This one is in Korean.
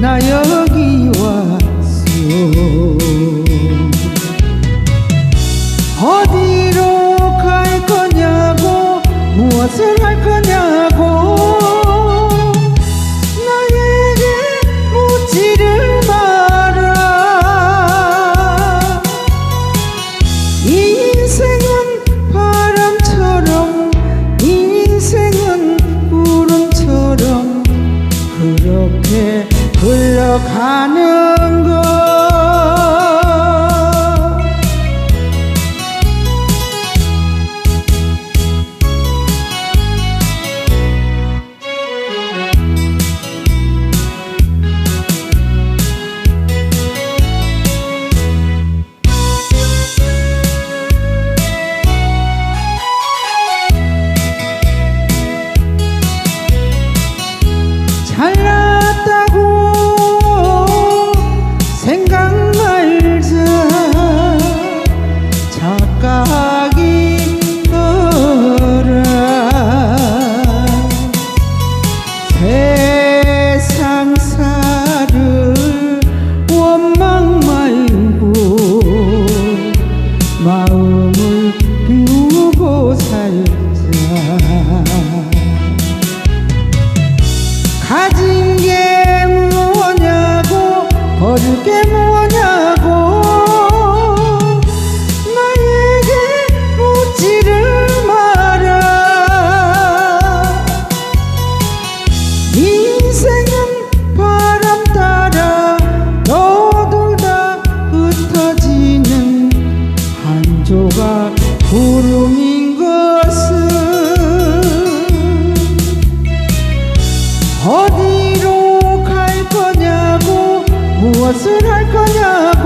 나 여기 왔어. 어디로 갈 거냐고 무엇을 할 거냐고 흘러가는 것 마음을 비우고 살자. 가진 게 뭐냐고 버릴 게 구름인 것은 어디로 갈 거냐고 무엇을 할 거냐고